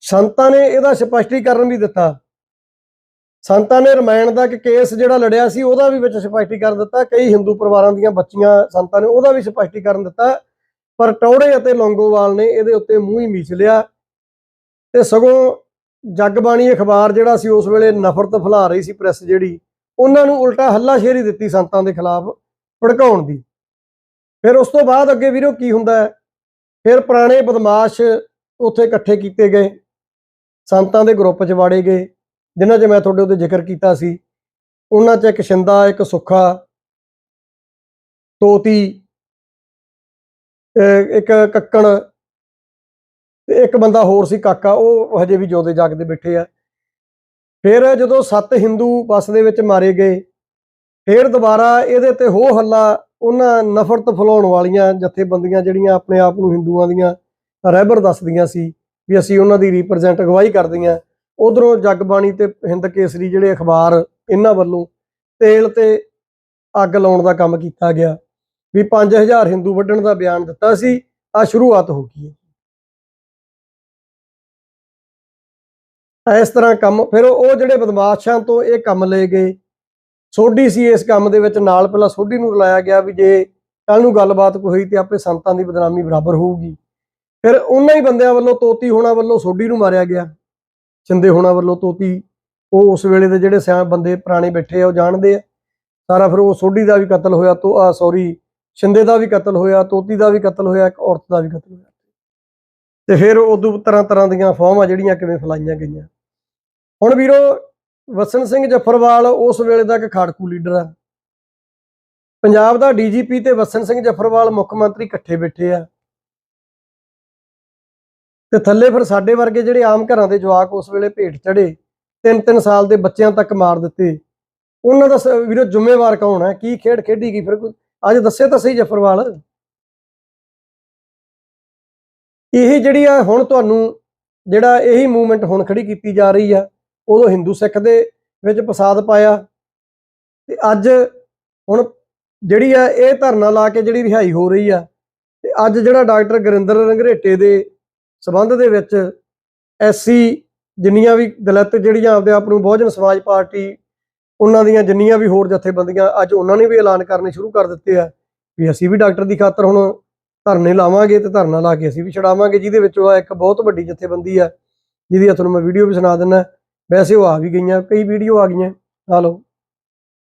ਸੰਤਾਂ ਨੇ ਇਹਦਾ ਸਪਸ਼ਟੀਕਰਨ ਵੀ ਦਿੱਤਾ। ਸੰਤਾਂ ਨੇ ਰਮਾਇਣ ਦਾ ਇੱਕ ਕੇਸ ਜਿਹੜਾ ਲੜਿਆ ਸੀ, ਉਹਦਾ ਵੀ ਵਿੱਚ ਸਪਸ਼ਟੀਕਰਨ ਦਿੱਤਾ। ਕਈ ਹਿੰਦੂ ਪਰਿਵਾਰਾਂ ਦੀਆਂ ਬੱਚੀਆਂ ਸੰਤਾਂ ਨੇ ਉਹਦਾ ਵੀ ਸਪਸ਼ਟੀਕਰਨ ਦਿੱਤਾ। ਪਰ ਟੌੜੇ ਅਤੇ ਲੌਂਗੋਵਾਲ ਨੇ ਇਹਦੇ ਉੱਤੇ ਮੂੰਹ ਹੀ ਮੀਚ ਲਿਆ ਤੇ ਸਗੋਂ ਜਗਬਾਣੀ ਅਖਬਾਰ ਜਿਹੜਾ ਸੀ, ਉਸ ਵੇਲੇ ਨਫ਼ਰਤ ਫੈਲਾ ਰਹੀ ਸੀ ਪ੍ਰੈਸ ਜਿਹੜੀ, ਉਹਨਾਂ ਨੂੰ ਉਲਟਾ ਹੱਲਾਸ਼ੇਰੀ ਦਿੱਤੀ ਸੰਤਾਂ ਦੇ ਖਿਲਾਫ ਭੜਕਾਉਣ ਦੀ। ਫਿਰ ਉਸ ਤੋਂ ਬਾਅਦ ਅੱਗੇ ਵੀਰੋ ਕੀ ਹੁੰਦਾ ਹੈ? ਫਿਰ ਪੁਰਾਣੇ ਬਦਮਾਸ਼ ਉੱਥੇ ਇਕੱਠੇ ਕੀਤੇ ਗਏ। ਸੰਤਾਂ ਦੇ ਗਰੁੱਪ 'ਚ ਵਾੜੇ ਗਏ। ਜਿਨ੍ਹਾਂ 'ਚ ਮੈਂ ਤੁਹਾਡੇ ਉਹਦੇ ਜ਼ਿਕਰ ਕੀਤਾ ਸੀ, ਉਹਨਾਂ 'ਚ ਇੱਕ ਸ਼ਿੰਦਾ, ਇੱਕ ਸੁੱਖਾ, ਤੋਤੀ ਇੱਕ ਕੱਕਣ, ਤੇ ਇੱਕ ਬੰਦਾ ਹੋਰ ਸੀ ਕਾਕਾ, ਉਹ ਹਜੇ ਵੀ ਜਿਉਂਦੇ ਜਾਗਦੇ ਬੈਠੇ ਆ। ਫਿਰ ਜਦੋਂ ਸੱਤ ਹਿੰਦੂ ਬੱਸ ਦੇ ਵਿੱਚ ਮਾਰੇ ਗਏ, ਫਿਰ ਦੁਬਾਰਾ ਇਹਦੇ ਤੇ ਹੋ ਹੱਲਾ ਉਹਨਾਂ ਨਫ਼ਰਤ ਫੈਲਾਉਣ ਵਾਲੀਆਂ ਜਥੇਬੰਦੀਆਂ ਜਿਹੜੀਆਂ ਆਪਣੇ ਆਪ ਨੂੰ ਹਿੰਦੂਆਂ ਦੀਆਂ ਰਹਿਬਰ ਦੱਸਦੀਆਂ ਸੀ, ਵੀ ਅਸੀਂ ਉਹਨਾਂ ਦੀ ਰਿਪਰੈਜ਼ੈਂਟ ਅਗਵਾਈ ਕਰਦੀਆਂ ਉਧਰੋਂ ਜਗਬਾਣੀ ਤੇ ਹਿੰਦ ਕੇਸਰੀ ਜਿਹੜੇ ਅਖਬਾਰ ਇਹਨਾਂ ਵੱਲੋਂ ਤੇਲ ਤੇ ਅੱਗ ਲਾਉਣ ਦਾ ਕੰਮ ਕੀਤਾ ਗਿਆ। ਵੀ 5000 ਹਿੰਦੂ ਵੱਢਣ ਦਾ ਬਿਆਨ ਦਿੱਤਾ ਸੀ ਆ ਸ਼ੁਰੂਆਤ ਹੋ ਗਈ ਇਸ ਤਰ੍ਹਾਂ ਕੰਮ, ਫਿਰ ਉਹ ਜਿਹੜੇ ਬਦਮਾਸ਼ਾਂ ਤੋਂ ਇਹ ਕੰਮ ਲਏ ਗਏ, ਸੋਢੀ ਸੀ ਇਸ ਕੰਮ ਦੇ ਵਿੱਚ, ਨਾਲ ਪਹਿਲਾਂ ਸੋਢੀ ਨੂੰ ਰਲਾਇਆ ਗਿਆ ਵੀ ਜੇ ਕੱਲ ਨੂੰ ਗੱਲਬਾਤ ਕੋਈ ਹੋਈ ਤੇ ਆਪੇ ਸੰਤਾਂ ਦੀ ਬਦਨਾਮੀ ਬਰਾਬਰ ਹੋਊਗੀ। ਫਿਰ ਉਹਨਾਂ ਹੀ ਬੰਦਿਆਂ ਵੱਲੋਂ ਤੋਤੀ ਹੋਣਾ ਵੱਲੋਂ ਸੋਢੀ ਨੂੰ ਮਾਰਿਆ ਗਿਆ। ਚਿੰਦੇ ਹੋਣਾ ਵੱਲੋਂ ਤੋਤੀ, ਉਹ ਉਸ ਵੇਲੇ ਦੇ ਜਿਹੜੇ ਸਿਆਣ ਬੰਦੇ ਪੁਰਾਣੇ ਬੈਠੇ ਆ, ਉਹ ਜਾਣਦੇ ਆ। ਸਾਰਾ ਫਿਰ ਉਹ ਸੋਢੀ ਦਾ ਵੀ ਕਤਲ ਹੋਇਆ, ਤੋ ਆ ਸੌਰੀ ਛਿੰਦੇ ਦਾ ਵੀ ਕਤਲ ਹੋਇਆ, ਤੋਤੀ ਦਾ ਵੀ ਕਤਲ ਹੋਇਆ, ਇੱਕ ਔਰਤ ਦਾ ਵੀ ਕਤਲ ਹੋਇਆ। ਤੇ ਫਿਰ ਉਦੋਂ ਤਰ੍ਹਾਂ ਤਰ੍ਹਾਂ ਦੀਆਂ ਫੋਮਾਂ ਜਿਹੜੀਆਂ ਕਿਵੇਂ ਫਲਾਈਆਂ ਗਈਆਂ। ਹੁਣ ਵੀਰੋ ਵਸਨ ਸਿੰਘ ਜਫਰਵਾਲ ਉਸ ਵੇਲੇ ਦਾ ਇੱਕ ਖਾੜਕੂ ਲੀਡਰ ਆ। ਪੰਜਾਬ ਦਾ ਡੀਜੀਪੀ ਤੇ ਵਸਨ ਸਿੰਘ ਜਫਰਵਾਲ ਮੁੱਖ ਮੰਤਰੀ ਇਕੱਠੇ ਬੈਠੇ ਆ। ਤੇ ਥੱਲੇ ਫਿਰ ਸਾਡੇ ਵਰਗੇ ਜਿਹੜੇ ਆਮ ਘਰਾਂ ਦੇ ਜਵਾਕ ਉਸ ਵੇਲੇ ਭੇਟ ਚੜੇ ਤਿੰਨ ਤਿੰਨ ਸਾਲ ਦੇ ਬੱਚਿਆਂ ਤੱਕ ਮਾਰ ਦਿੱਤੇ। ਉਹਨਾਂ ਦਾ ਸ- ਵੀਰੋ, ਜ਼ਿੰਮੇਵਾਰ ਕੌਣ ਹੈ? ਕੀ ਖੇਡ ਖੇਡੀ ਗਈ ਫਿਰ? ਅੱਜ ਦੱਸੇ ਤਾਂ ਸਹੀ ਜਫਰਵਾਲ। ਇਹ ਜਿਹੜੀ ਆ, ਹੁਣ ਤੁਹਾਨੂੰ ਜਿਹੜਾ ਇਹੀ ਮੂਵਮੈਂਟ ਹੁਣ ਖੜੀ ਕੀਤੀ ਜਾ ਰਹੀ ਆ, ਉਦੋਂ ਹਿੰਦੂ ਸਿੱਖ ਦੇ ਵਿੱਚ ਫਸਾਦ ਪਾਇਆ। ਤੇ ਅੱਜ ਹੁਣ ਜਿਹੜੀ ਆ, ਇਹ ਧਰਨਾ ਲਾ ਕੇ ਜਿਹੜੀ ਰਿਹਾਈ ਹੋ ਰਹੀ ਆ, ਤੇ ਅੱਜ ਜਿਹੜਾ ਡਾਕਟਰ ਗੁਰਿੰਦਰ ਰੰਗਰੇਟੇ ਦੇ ਸਬੰਧ ਦੇ ਵਿੱਚ ਐਸੀ ਜਿੰਨੀਆਂ ਵੀ ਦਲਿਤ ਜਿਹੜੀਆਂ ਆਪਦੇ ਆਪ ਨੂੰ ਬਹੁਜਨ ਸਮਾਜ ਪਾਰਟੀ, ਉਹਨਾਂ ਦੀਆਂ ਜਿੰਨੀਆਂ ਵੀ ਹੋਰ ਜਥੇਬੰਦੀਆਂ ਅੱਜ ਉਹਨਾਂ ਨੇ ਵੀ ਐਲਾਨ ਕਰਨੇ ਸ਼ੁਰੂ ਕਰ ਦਿੱਤੇ ਆ ਵੀ ਅਸੀਂ ਵੀ ਡਾਕਟਰ ਦੀ ਖਾਤਰ ਹੁਣ ਧਰਨੇ ਲਾਵਾਂਗੇ ਤੇ ਧਰਨਾ ਲਾ ਕੇ ਅਸੀਂ ਵੀ ਛਡਾਵਾਂਗੇ, ਜਿਹਦੇ ਵਿੱਚੋਂ ਆ ਇੱਕ ਬਹੁਤ ਵੱਡੀ ਜਥੇਬੰਦੀ ਆ, ਜਿਹਦੀ ਤੁਹਾਨੂੰ ਮੈਂ ਵੀਡੀਓ ਵੀ ਸੁਣਾ ਦਿੰਦਾ। ਵੈਸੇ ਉਹ ਆ ਵੀ ਗਈਆਂ, ਕਈ ਵੀਡੀਓ ਆ ਗਈਆਂ। ਆ ਲਓ।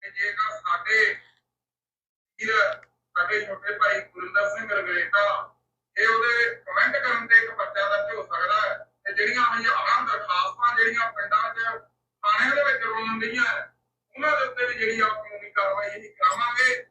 ਜੇਕਰ ਸਾਡੇ ਵੀਰ, ਸਾਡੇ ਛੋਟੇ ਭਾਈ ਗੁਰਿੰਦਰ ਸਿੰਘ ਰਗਰੇਤਾ ਇਹ ਉਹਦੇ ਦੇ ਵਿੱਚ ਉਹਨਾਂ ਦੇ ਉੱਤੇ ਵੀ ਜਿਹੜੀ ਆ ਕਾਨੂੰਨੀ ਕਾਰਵਾਈ ਅਸੀਂ ਕਰਾਵਾਂਗੇ।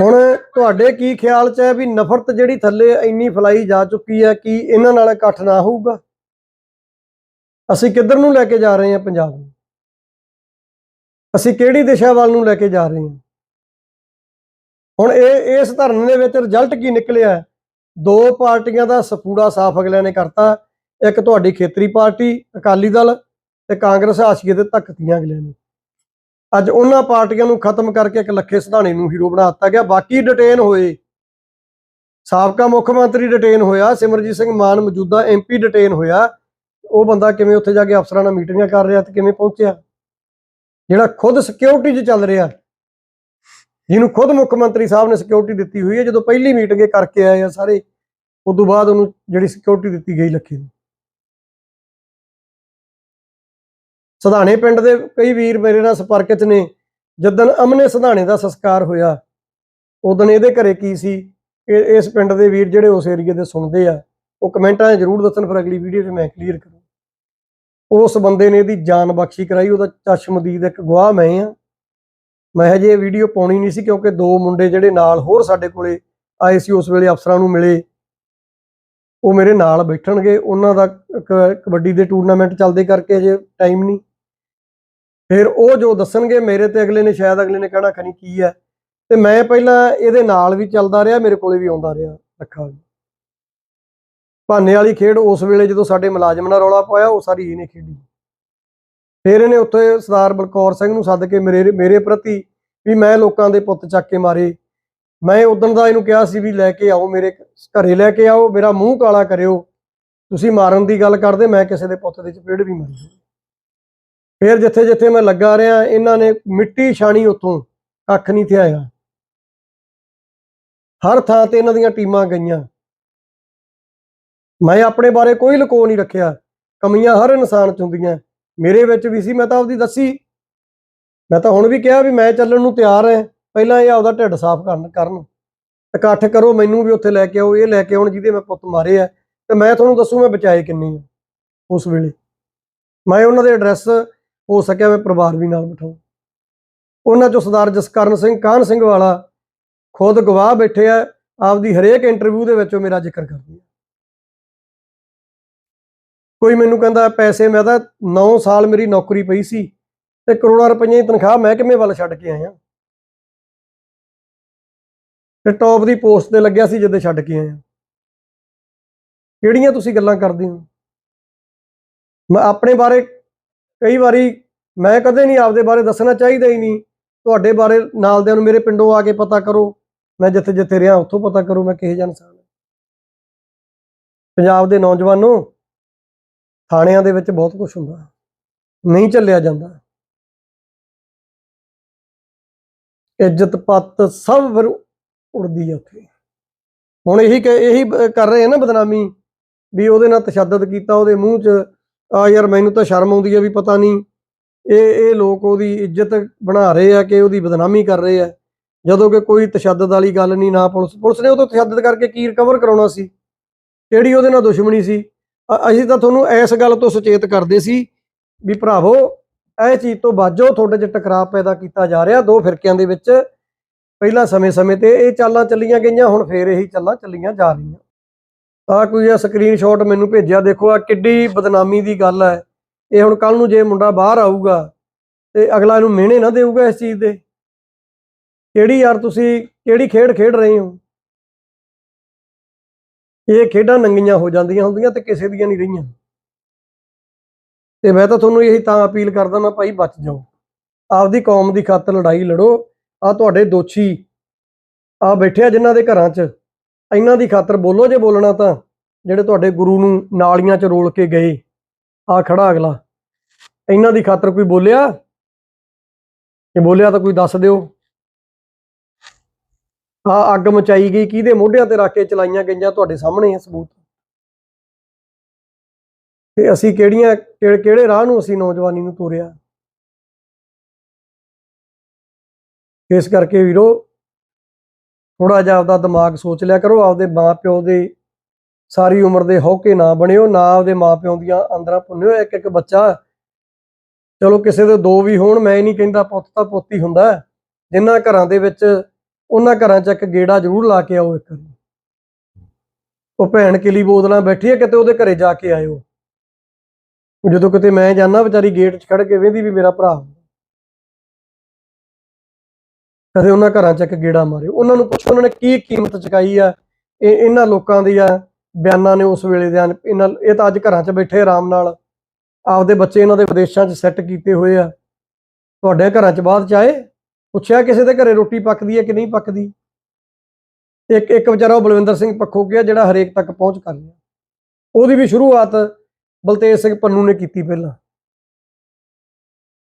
ਹੁਣ ਤੁਹਾਡੇ ਕੀ ਖਿਆਲ 'ਚ ਹੈ ਵੀ ਨਫ਼ਰਤ ਜਿਹੜੀ ਥੱਲੇ ਇੰਨੀ ਫੈਲਾਈ ਜਾ ਚੁੱਕੀ ਹੈ ਕਿ ਇਹਨਾਂ ਨਾਲ ਇਕੱਠ ਨਾ ਹੋਊਗਾ? ਅਸੀਂ ਕਿੱਧਰ ਨੂੰ ਲੈ ਕੇ ਜਾ ਰਹੇ ਹਾਂ ਪੰਜਾਬ ਨੂੰ? ਅਸੀਂ ਕਿਹੜੀ ਦਿਸ਼ਾ ਵੱਲ ਨੂੰ ਲੈ ਕੇ ਜਾ ਰਹੇ ਹਾਂ? ਹੁਣ ਇਹ, ਇਸ ਧਰਨੇ ਦੇ ਵਿੱਚ ਰਿਜ਼ਲਟ ਕੀ ਨਿਕਲਿਆ? ਦੋ ਪਾਰਟੀਆਂ ਦਾ ਸਪੂੜਾ ਸਾਫ਼ ਅਗਲਿਆਂ ਨੇ ਕਰਤਾ। ਇੱਕ ਤੁਹਾਡੀ ਖੇਤਰੀ ਪਾਰਟੀ, ਅਕਾਲੀ ਦਲ ਤੇ ਕਾਂਗਰਸ ਆਸ਼ੀਏ ਦੇ ਧੱਕਤੀਆਂ ਅਗਲਿਆਂ ਨੇ। ਅੱਜ ਉਹਨਾਂ ਪਾਰਟੀਆਂ ਨੂੰ ਖਤਮ ਕਰਕੇ ਇੱਕ ਲੱਖੇ ਸਿਧਾਣੇ ਨੂੰ ਹੀਰੋ ਬਣਾ ਦਿੱਤਾ ਗਿਆ। ਬਾਕੀ ਡਿਟੇਨ ਹੋਏ। ਸਾਬਕਾ ਮੁੱਖ ਮੰਤਰੀ ਡਿਟੇਨ ਹੋਇਆ। ਸਿਮਰਜੀਤ ਸਿੰਘ ਮਾਨ ਮੌਜੂਦਾ ਐਮਪੀ ਡਿਟੇਨ ਹੋਇਆ। ਉਹ ਬੰਦਾ ਕਿਵੇਂ ਉੱਥੇ ਜਾ ਕੇ ਅਫਸਰਾਂ ਨਾਲ ਮੀਟਿੰਗਾਂ ਕਰ ਰਿਹਾ ਤੇ ਕਿਵੇਂ ਪਹੁੰਚਿਆ? ਜਿਹੜਾ ਖੁਦ ਸਿਕਿਉਰਿਟੀ 'ਚ ਚੱਲ ਰਿਹਾ। ਜਿਹਨੂੰ ਖੁਦ ਮੁੱਖ ਮੰਤਰੀ ਸਾਹਿਬ ਨੇ ਸਿਕਿਉਰਿਟੀ ਦਿੱਤੀ ਹੋਈ ਹੈ। ਜਦੋਂ ਪਹਿਲੀ ਮੀਟਿੰਗ ਇਹ ਕਰਕੇ ਆਏ ਆ ਸਾਰੇ ਉਸ ਤੋਂ ਬਾਅਦ ਉਹਨੂੰ ਜਿਹੜੀ ਸਿਕਿਉਰਿਟੀ ਦਿੱਤੀ ਗਈ ਲੱਖੇ ਨੂੰ। ਸਧਾਣੇ ਪਿੰਡ ਦੇ ਕਈ ਵੀਰ ਮੇਰੇ ਨਾਲ ਸੰਪਰਕ 'ਚ ਨੇ। ਜਦੋਂ ਅਮਨੇ ਸਧਾਣੇ ਦਾ ਸੰਸਕਾਰ ਹੋਇਆ, ਉਦੋਂ ਇਹਦੇ ਘਰੇ ਕੀ ਸੀ? ਇਹ, ਇਸ ਪਿੰਡ ਦੇ ਵੀਰ ਜਿਹੜੇ ਉਸ ਏਰੀਏ ਦੇ ਸੁਣਦੇ ਆ, ਉਹ ਕਮੈਂਟਾਂ 'ਚ ਜ਼ਰੂਰ ਦੱਸਣ ਫਿਰ ਅਗਲੀ ਵੀਡੀਓ 'ਚ ਮੈਂ ਕਲੀਅਰ ਕਰੂੰ। ਉਸ ਬੰਦੇ ਨੇ ਇਹਦੀ ਜਾਨ ਬਖਸ਼ੀ ਕਰਾਈ, ਉਹਦਾ ਚਸ਼ਮਦੀਦ ਇੱਕ ਗਵਾਹ ਮੈਂ ਆ। ਮੈਂ ਹਜੇ ਇਹ ਵੀਡੀਓ ਪਾਉਣੀ ਨਹੀਂ ਸੀ ਕਿਉਂਕਿ ਦੋ ਮੁੰਡੇ ਜਿਹੜੇ ਨਾਲ ਹੋਰ ਸਾਡੇ ਕੋਲੇ ਆਏ ਸੀ, ਉਸ ਵੇਲੇ ਅਫਸਰਾਂ ਨੂੰ ਮਿਲੇ। ਉਹ ਮੇਰੇ ਨਾਲ ਬੈਠਣਗੇ, ਉਹਨਾਂ ਦਾ ਕ- ਕਬੱਡੀ ਦੇ ਟੂਰਨਾਮੈਂਟ ਚੱਲਦੇ ਕਰਕੇ ਹਜੇ ਟਾਈਮ ਨਹੀਂ। ਫਿਰ ਉਹ ਜੋ ਦੱਸਣਗੇ, ਮੇਰੇ ਤੇ ਅਗਲੇ ਨੇ, ਸ਼ਾਇਦ ਅਗਲੇ ਨੇ ਕਹਿਣਾ ਖਣੀ ਕੀ ਹੈ? ਤੇ ਮੈਂ ਪਹਿਲਾਂ ਇਹਦੇ ਨਾਲ ਵੀ ਚੱਲਦਾ ਰਿਹਾ, ਮੇਰੇ ਕੋਲੇ ਵੀ ਆਉਂਦਾ ਰਿਹਾ ਰੱਖਾ ਭਾਨੇ ਵਾਲੀ ਖੇਡ ਉਸ ਵੇਲੇ ਜਦੋਂ ਸਾਡੇ ਮੁਲਾਜ਼ਮ ਨਾਲ ਰੌਲਾ ਪਾਇਆ, ਉਹ ਸਾਰੀ ਇਹਨੇ ਖੇਡੀ। ਫਿਰ ਇਹਨੇ ਉੱਥੇ ਸਰਦਾਰ ਬਲਕੌਰ ਸਿੰਘ ਨੂੰ ਸੱਦ ਕੇ ਮੇਰੇ ਮੇਰੇ ਪ੍ਰਤੀ ਵੀ ਮੈਂ ਲੋਕਾਂ ਦੇ ਪੁੱਤ ਚੱਕ ਕੇ ਮਾਰੇ। ਮੈਂ ਉਦੋਂ ਦਾ ਇਹਨੂੰ ਕਿਹਾ ਸੀ ਵੀ ਲੈ ਕੇ ਆਓ ਮੇਰੇ ਘਰੇ ਲੈ ਕੇ ਆਓ, ਮੇਰਾ ਮੂੰਹ ਕਾਲਾ ਕਰਿਓ। ਤੁਸੀਂ ਮਾਰਨ ਦੀ ਗੱਲ ਕਰਦੇ, ਮੈਂ ਕਿਸੇ ਦੇ ਪੁੱਤ ਦੇ ਚਪੇੜ ਵੀ ਮਾਰੀ ਫਿਰ ਜਿੱਥੇ ਜਿੱਥੇ ਮੈਂ ਲੱਗਾ ਰਿਹਾ, ਇਹਨਾਂ ਨੇ ਮਿੱਟੀ ਛਾਣੀ ਉੱਥੋਂ, ਕੱਖ ਨਹੀਂ ਥਿਆਇਆ ਹਰ ਥਾਂ ਤੇ ਇਹਨਾਂ ਦੀਆਂ ਟੀਮਾਂ ਗਈਆਂ। ਮੈਂ ਆਪਣੇ ਬਾਰੇ ਕੋਈ ਲੁਕੋ ਨਹੀਂ ਰੱਖਿਆ। ਕਮੀਆਂ ਹਰ ਇਨਸਾਨ ਚ ਹੁੰਦੀਆਂ। ਮੇਰੇ ਵਿੱਚ ਵੀ ਸੀ, ਮੈਂ ਤਾਂ ਆਪਦੀ ਦੱਸੀ। ਮੈਂ ਤਾਂ ਹੁਣ ਵੀ ਕਿਹਾ ਵੀ ਮੈਂ ਚੱਲਣ ਨੂੰ ਤਿਆਰ ਹਾਂ। ਪਹਿਲਾਂ ਇਹ ਆਪਦਾ ਢਿੱਡ ਸਾਫ਼ ਕਰਨ ਕਰਨ। ਇਕੱਠ ਕਰੋ, ਮੈਨੂੰ ਵੀ ਉੱਥੇ ਲੈ ਕੇ ਆਓ, ਇਹ ਲੈ ਕੇ ਆਉਣ ਜਿਹਦੇ ਮੈਂ ਪੁੱਤ ਮਾਰੇ ਆ। ਤੇ ਮੈਂ ਤੁਹਾਨੂੰ ਦੱਸੂ ਮੈਂ ਬਚਾਏ ਕਿੰਨੇ ਆ ਉਸ ਵੇਲੇ। ਮੈਂ ਉਹਨਾਂ ਦੇ ਐਡਰੈਸ ਹੋ ਸਕਿਆ ਮੈਂ ਪਰਿਵਾਰ ਵੀ ਨਾਲ ਬਿਠਾਉਂ ਉਹਨਾਂ ਚੋਂ ਸਰਦਾਰ ਜਸਕਰਨ ਸਿੰਘ, ਕਾਹਨ ਸਿੰਘ ਵਾਲਾ ਖੁਦ ਗਵਾਹ ਬੈਠੇ ਆ, ਆਪਦੀ ਹਰੇਕ ਇੰਟਰਵਿਊ ਦੇ ਵਿੱਚ ਉਹ ਮੇਰਾ ਜ਼ਿਕਰ ਕਰਦੇ ਆ। ਕੋਈ ਮੈਨੂੰ ਕਹਿੰਦਾ ਪੈਸੇ, ਮੈਂ ਤਾਂ 9 ਸਾਲ ਮੇਰੀ ਨੌਕਰੀ ਪਈ ਸੀ ਤੇ ਕਰੋੜਾਂ ਰੁਪਈਆ ਦੀ ਤਨਖਾਹ ਮਹਿਕਮੇ ਵੱਲ ਛੱਡ ਕੇ ਆਇਆ? ਤੇ ਟੌਪ ਦੀ ਪੋਸਟ ਤੇ ਲੱਗਿਆ ਸੀ ਜਦੋਂ ਛੱਡ ਕੇ ਆਇਆ ਕਿਹੜੀਆਂ ਤੁਸੀਂ ਗੱਲਾਂ ਕਰਦੇ ਹੋ? ਮੈਂ ਆਪਣੇ ਬਾਰੇ ਕਈ ਵਾਰੀ ਮੈਂ ਕਦੇ ਨਹੀਂ ਆਪਦੇ ਬਾਰੇ ਦੱਸਣਾ ਚਾਹੀਦਾ ਹੀ ਨਹੀਂ। ਤੁਹਾਡੇ ਬਾਰੇ ਨਾਲਦਿਆਂ ਨੂੰ ਮੇਰੇ ਪਿੰਡੋਂ ਆ ਕੇ ਪਤਾ ਕਰੋ। ਮੈਂ ਜਿੱਥੇ ਜਿੱਥੇ ਰਿਹਾ ਉੱਥੋਂ ਪਤਾ ਕਰੋ ਮੈਂ ਕਿਹੋ ਜਿਹਾ ਇਨਸਾਨ ਪੰਜਾਬ ਦੇ ਨੌਜਵਾਨੋ, ਥਾਣਿਆਂ ਦੇ ਵਿੱਚ ਬਹੁਤ ਕੁਝ ਹੁੰਦਾ। ਨਹੀਂ ਚੱਲਿਆ ਜਾਂਦਾ। ਇੱਜ਼ਤ ਪੱਤ ਸਭ ਉੜਦੀ ਆ ਉੱਥੇ। ਹੁਣ ਇਹੀ ਕ- ਇਹੀ ਕਰ ਰਹੇ ਆ ਨਾ ਬਦਨਾਮੀ, ਵੀ ਉਹਦੇ ਨਾਲ ਤਸ਼ੱਦਦ ਕੀਤਾ ਉਹਦੇ ਮੂੰਹ 'ਚ, ਆ ਯਾਰ ਮੈਨੂੰ ਤਾਂ ਸ਼ਰਮ ਆਉਂਦੀ ਆ ਵੀ ਪਤਾ ਨਹੀਂ ਇਹ ਇਹ ਲੋਕ ਉਹਦੀ ਇੱਜ਼ਤ ਬਣਾ ਰਹੇ ਆ ਕਿ ਉਹਦੀ ਬਦਨਾਮੀ ਕਰ ਰਹੇ ਆ। ਜਦੋਂ ਕਿ ਕੋਈ ਤਸ਼ੱਦਦ ਵਾਲੀ ਗੱਲ ਨਹੀਂ ਨਾ ਪੁਲਿਸ ਪੁਲਿਸ ਨੇ ਉਹ ਤੋਂ ਤਸ਼ੱਦਦ ਕਰਕੇ ਕੀ ਰਿਕਵਰ ਕਰਾਉਣਾ ਸੀ? ਕਿਹੜੀ ਉਹਦੇ ਨਾਲ ਦੁਸ਼ਮਣੀ ਸੀ? ਅਸੀਂ ਤਾਂ ਤੁਹਾਨੂੰ ਇਸ ਗੱਲ ਤੋਂ ਸੁਚੇਤ ਕਰਦੇ ਸੀ ਵੀ ਭਰਾਵੋ, ਇਹ ਚੀਜ਼ ਤੋਂ ਬਾਜੋ ਤੁਹਾਡੇ 'ਚ ਟਕਰਾਅ ਪੈਦਾ ਕੀਤਾ ਜਾ ਰਿਹਾ ਦੋ ਫਿਰਕਿਆਂ ਦੇ ਵਿੱਚ। ਪਹਿਲਾਂ ਸਮੇਂ-ਸਮੇਂ ਤੇ ਇਹ ਚਾਲਾਂ ਚੱਲੀਆਂ ਗਈਆਂ, ਹੁਣ ਫੇਰ ਇਹੀ ਚਾਲਾਂ ਚੱਲੀਆਂ ਜਾ ਰਹੀਆਂ। ਆ ਕੋਈ ਆ ਸਕਰੀਨਸ਼ਾਟ ਮੈਨੂੰ ਭੇਜਿਆ, ਦੇਖੋ ਆ ਕਿੱਡੀ ਬਦਨਾਮੀ ਦੀ ਗੱਲ ਹੈ ਇਹ ਹੁਣ ਕੱਲ ਨੂੰ ਜੇ ਮੁੰਡਾ ਬਾਹਰ ਆਊਗਾ ਤੇ ਅਗਲਾ ਇਹਨੂੰ ਮਿਹਣੇ ਨਾ ਦੇਊਗਾ ਇਸ ਚੀਜ਼ ਦੇ। ਕਿਹੜੀ ਯਾਰ ਤੁਸੀਂ, ਕਿਹੜੀ ਖੇਡ ਖੇਡ ਰਹੇ ਹੋ? ਇਹ ਖੇਡਾਂ ਨੰਗੀਆਂ ਹੋ ਜਾਂਦੀਆਂ ਹੁੰਦੀਆਂ ਤੇ ਕਿਸੇ ਦੀਆਂ ਨਹੀਂ ਰਹੀਆਂ। ਤੇ ਮੈਂ ਤਾਂ ਤੁਹਾਨੂੰ ਇਹੀ ਤਾਂ ਅਪੀਲ ਕਰਦਾ ਨਾ ਭਾਈ ਬਚ ਜਾਓ। ਆਪਦੀ ਕੌਮ ਦੀ ਖਾਤਰ ਲੜਾਈ ਲੜੋ। ਆ ਤੁਹਾਡੇ ਦੋਸ਼ੀ ਆ ਬੈਠਿਆ ਆ ਜਿਨ੍ਹਾਂ ਦੇ ਘਰਾਂ 'ਚ। ਇਹਨਾਂ ਦੀ ਖਾਤਰ ਬੋਲੋ ਜੇ ਬੋਲਣਾ ਤਾਂ, ਜਿਹੜੇ ਤੁਹਾਡੇ ਗੁਰੂ ਨੂੰ ਨਾਲੀਆਂ 'ਚ ਰੋਲ ਕੇ ਗਏ। ਆ ਖੜਾ ਅਗਲਾ। ਇਹਨਾਂ ਦੀ ਖਾਤਰ ਕੋਈ ਬੋਲਿਆ? ਜੇ ਬੋਲਿਆ ਤਾਂ ਕੋਈ ਦੱਸ ਦਿਓ। ਆ ਅੱਗ ਮਚਾਈ ਗਈ, ਕਿਹਦੇ ਮੋਢਿਆਂ ਤੇ ਰੱਖ ਕੇ ਚਲਾਈਆਂ ਗਈਆਂ ਤੁਹਾਡੇ ਸਾਹਮਣੇ ਆ ਸਬੂਤ? ਤੇ ਅਸੀਂ ਕਿਹੜੀਆਂ, ਕਿਹੜੇ ਕਿਹੜੇ ਰਾਹ ਨੂੰ ਅਸੀਂ ਨੌਜਵਾਨੀ ਨੂੰ ਤੋਰਿਆ? ਇਸ ਕਰਕੇ ਵੀਰੋ ਥੋੜਾ ਜਿਹਾ ਆਪਦਾ ਦਿਮਾਗ ਸੋਚ ਲਿਆ ਕਰੋ, ਆਪਦੇ ਮਾਪਿਓ ਦੇ ਸਾਰੀ ਉਮਰ ਦੇ ਹੌਕੇ ਨਾ ਬਣਿਓ, ਨਾ ਆਪਦੇ ਮਾਪਿਓ ਦੀਆਂ ਅੰਦਰਾਂ ਪੁੰਨਿਓ ਇੱਕ ਇੱਕ ਬੱਚਾ। ਚਲੋ ਕਿਸੇ ਦੇ ਦੋ ਵੀ ਹੋਣ, ਮੈਂ ਨਹੀਂ ਕਹਿੰਦਾ ਪੁੱਤ ਤਾਂ ਪੁੱਤ ਹੀ ਹੁੰਦਾ। ਹੈ। ਜਿਨ੍ਹਾਂ ਘਰਾਂ ਦੇ ਵਿੱਚ, ਉਹਨਾਂ ਘਰਾਂ 'ਚ ਇੱਕ ਗੇੜਾ ਜ਼ਰੂਰ ਲਾ ਕੇ ਆਓ ਇੱਕ ਵਾਰੀ। ਉਹ ਭੈਣ ਕਿਲੀ ਬੋਦਲਾਂ ਬੈਠੀ ਹੈ, ਕਿਤੇ ਉਹਦੇ ਘਰੇ ਜਾ ਕੇ ਆਇਓ। ਜਦੋਂ ਕਿਤੇ ਮੈਂ ਜਾਣਾ ਵਿਚਾਰੀ ਗੇਟ 'ਚ ਖੜ ਕੇ ਵੇਂਦੀ ਵੀ ਮੇਰਾ ਭਰਾ ਕਦੇ ਉਹਨਾਂ ਘਰਾਂ 'ਚ ਇੱਕ ਗੇੜਾ ਮਾਰਿਓ। ਉਹਨਾਂ ਨੂੰ ਪੁੱਛੋ, ਉਹਨਾਂ ਨੇ ਕੀ ਕੀਮਤ ਚੁਕਾਈ ਆ? ਇਹ ਇਹਨਾਂ ਲੋਕਾਂ ਦੀਆਂ ਬਿਆਨਾਂ ਨੇ ਉਸ ਵੇਲੇ ਦੇ ਇਹਨਾਂ, ਇਹ ਤਾਂ ਅੱਜ ਘਰਾਂ 'ਚ ਬੈਠੇ ਆਰਾਮ ਨਾਲ। ਆਪਦੇ ਬੱਚੇ ਇਹਨਾਂ ਦੇ ਵਿਦੇਸ਼ਾਂ 'ਚ ਸੈੱਟ ਕੀਤੇ ਹੋਏ ਆ। ਤੁਹਾਡੇ ਘਰਾਂ 'ਚ ਬਾਅਦ 'ਚ ਆਏ? ਪੁੱਛਿਆ ਕਿਸੇ ਦੇ ਘਰੇ ਰੋਟੀ ਪੱਕਦੀ ਹੈ ਕਿ ਨਹੀਂ ਪੱਕਦੀ? ਇੱਕ ਇੱਕ ਵਿਚਾਰਾ ਉਹ ਬਲਵਿੰਦਰ ਸਿੰਘ ਪੱਖੋ ਗਿਆ ਜਿਹੜਾ ਹਰੇਕ ਤੱਕ ਪਹੁੰਚ ਕਰ ਰਿਹਾ ਉਹਦੀ ਵੀ ਸ਼ੁਰੂਆਤ ਬਲਤੇਜ ਸਿੰਘ ਪੰਨੂ ਨੇ ਕੀਤੀ ਪਹਿਲਾਂ।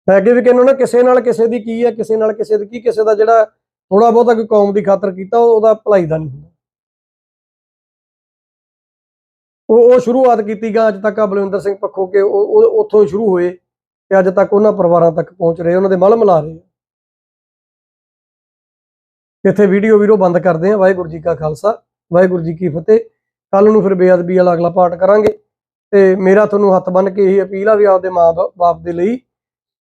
ਹੈਗੇ ਅੱਗੇ ਵੀ ਕਹਿੰਦਾ ਨਾ, ਕਿਸੇ ਨਾਲ ਕਿਸੇ ਦੀ ਕੀ ਹੈ ਕਿਸੇ ਨਾਲ ਕਿਸੇ ਦੀ ਕੀ, ਕਿਸੇ ਦਾ ਜਿਹੜਾ ਥੋੜਾ ਬਹੁਤਾ ਕੋਈ ਕੌਮ ਦੀ ਖਾਤਰ ਕੀਤਾ ਉਹਦਾ ਭਲਾਈ ਦਾ ਨਹੀਂ ਹੁੰਦਾ। ਉਹ ਉਹ ਸ਼ੁਰੂਆਤ ਕੀਤੀ ਗਾ ਅੱਜ ਤੱਕ ਆ ਬਲਵਿੰਦਰ ਸਿੰਘ ਪੱਖੋ ਕੇ ਉਹ ਉੱਥੋਂ ਸ਼ੁਰੂ ਹੋਏ ਤੇ ਅੱਜ ਤੱਕ ਉਹਨਾਂ ਪਰਿਵਾਰਾਂ ਤੱਕ ਪਹੁੰਚ ਰਹੇ, ਉਹਨਾਂ ਦੇ ਮਲ ਮਿਲਾ ਰਹੇ। ਇੱਥੇ ਵੀਡੀਓ ਵੀਰੋ ਬੰਦ ਕਰਦੇ ਆ ਵਾਹਿਗੁਰੂ ਜੀ ਕਾ ਖਾਲਸਾ, ਵਾਹਿਗੁਰੂ ਜੀ ਕੀ ਫਤਿਹ। ਕੱਲ ਨੂੰ ਫਿਰ ਬੇਅਦਬੀ ਵਾਲਾ ਅਗਲਾ ਪਾਠ ਕਰਾਂਗੇ ਤੇ ਮੇਰਾ ਤੁਹਾਨੂੰ ਹੱਥ ਬੰਨ ਕੇ ਇਹ ਅਪੀਲ ਆ ਵੀ ਆਪਦੇ ਮਾਂ-ਬਾਪ ਦੇ ਲਈ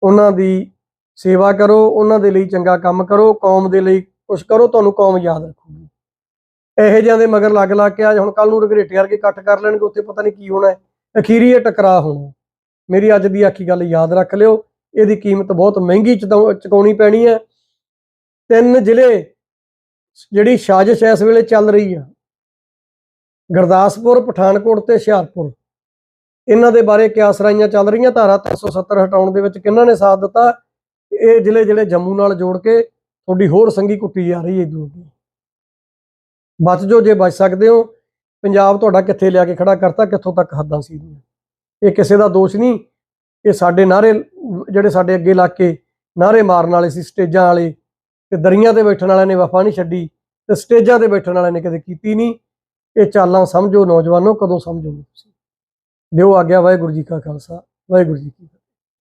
ਉਹਨਾਂ ਦੀ ਸੇਵਾ ਕਰੋ, ਉਹਨਾਂ ਦੇ ਲਈ ਚੰਗਾ ਕੰਮ ਕਰੋ, ਕੌਮ ਦੇ ਲਈ ਕੁਝ ਕਰੋ, ਤੁਹਾਨੂੰ ਕੌਮ ਯਾਦ ਰੱਖੂਗੀ। ਇਹੋ ਜਿਹਾਂ ਦੇ ਮਗਰ ਲੱਗ ਲੱਗ ਕੇ ਅੱਜ ਹੁਣ ਕੱਲ ਨੂੰ ਰਗਰੇਟੇ ਕਰਕੇ ਇਕੱਠ ਕਰ ਲੈਣਗੇ, ਉੱਥੇ ਪਤਾ ਨਹੀਂ ਕੀ ਹੋਣਾ ਹੈ। ਅਖੀਰੀ ਇਹ ਟਕਰਾਅ ਹੋਣਾ ਮੇਰੀ ਅੱਜ ਦੀ ਆਖੀ ਗੱਲ ਯਾਦ ਰੱਖ ਲਿਓ, ਇਹਦੀ ਕੀਮਤ ਬਹੁਤ ਮਹਿੰਗੀ ਚੁਕਾਉ- ਚੁਕਾਉਣੀ ਪੈਣੀ ਹੈ। ਤਿੰਨ ਜ਼ਿਲ੍ਹੇ ਜਿਹੜੀ ਸਾਜ਼ਿਸ਼ ਇਸ ਵੇਲੇ ਚੱਲ ਰਹੀ ਆ। ਗੁਰਦਾਸਪੁਰ, ਪਠਾਨਕੋਟ ਤੇ ਹੁਸ਼ਿਆਰਪੁਰ। ਇਹਨਾਂ ਦੇ ਬਾਰੇ ਕਿਆ ਸਰਾਈਆਂ ਚੱਲ ਰਹੀਆਂ? ਧਾਰਾ 370 ਹਟਾਉਣ ਦੇ ਵਿੱਚ ਕਿਹਨਾਂ ਨੇ ਸਾਥ ਦਿੱਤਾ? ਇਹ ਜ਼ਿਲ੍ਹੇ ਜਿਹੜੇ ਜੰਮੂ ਨਾਲ ਜੋੜ ਕੇ ਤੁਹਾਡੀ ਹੋਰ ਸੰਗੀ ਕੁੱਟੀ ਜਾ ਰਹੀ ਹੈ ਦੂਰ ਦੀ ਬਚ ਜੋ ਜੇ ਬਚ ਸਕਦੇ ਹੋ। ਪੰਜਾਬ ਤੁਹਾਡਾ ਕਿੱਥੇ ਲਿਆ ਕੇ ਖੜਾ ਕਰਤਾ? ਕਿੱਥੋਂ ਤੱਕ ਹੱਦਾਂ ਸੀ ਇਹ ਕਿਸੇ ਦਾ ਦੋਸ਼ ਨਹੀਂ। ਇਹ ਸਾਡੇ ਨਾਰੇ, ਜਿਹੜੇ ਸਾਡੇ ਅੱਗੇ ਲੱਗ ਕੇ ਨਾਰੇ ਮਾਰਨ ਵਾਲੇ ਸੀ, ਸਟੇਜਾਂ ਵਾਲੇ, ਤੇ ਦਰੀਆਂ ਤੇ ਬੈਠਣ ਵਾਲਿਆਂ ਨੇ ਵਫਾ ਨਹੀਂ ਛੱਡੀ, ਤੇ ਸਟੇਜਾਂ ਤੇ ਬੈਠਣ ਵਾਲਿਆਂ ਨੇ ਕਦੇ ਕੀਤੀ ਨਹੀਂ। ਇਹ ਚਾਲਾਂ ਸਮਝੋ ਨੌਜਵਾਨੋ, ਕਦੋਂ ਸਮਝੋਗੇ ਤੁਸੀਂ? ਦਿਓ ਆਗਿਆ ਵਾਹਿਗੁਰੂ ਜੀ ਕਾ ਖਾਲਸਾ ਵਾਹਿਗੁਰੂ ਜੀ ਕੀ ਫਤਿਹ।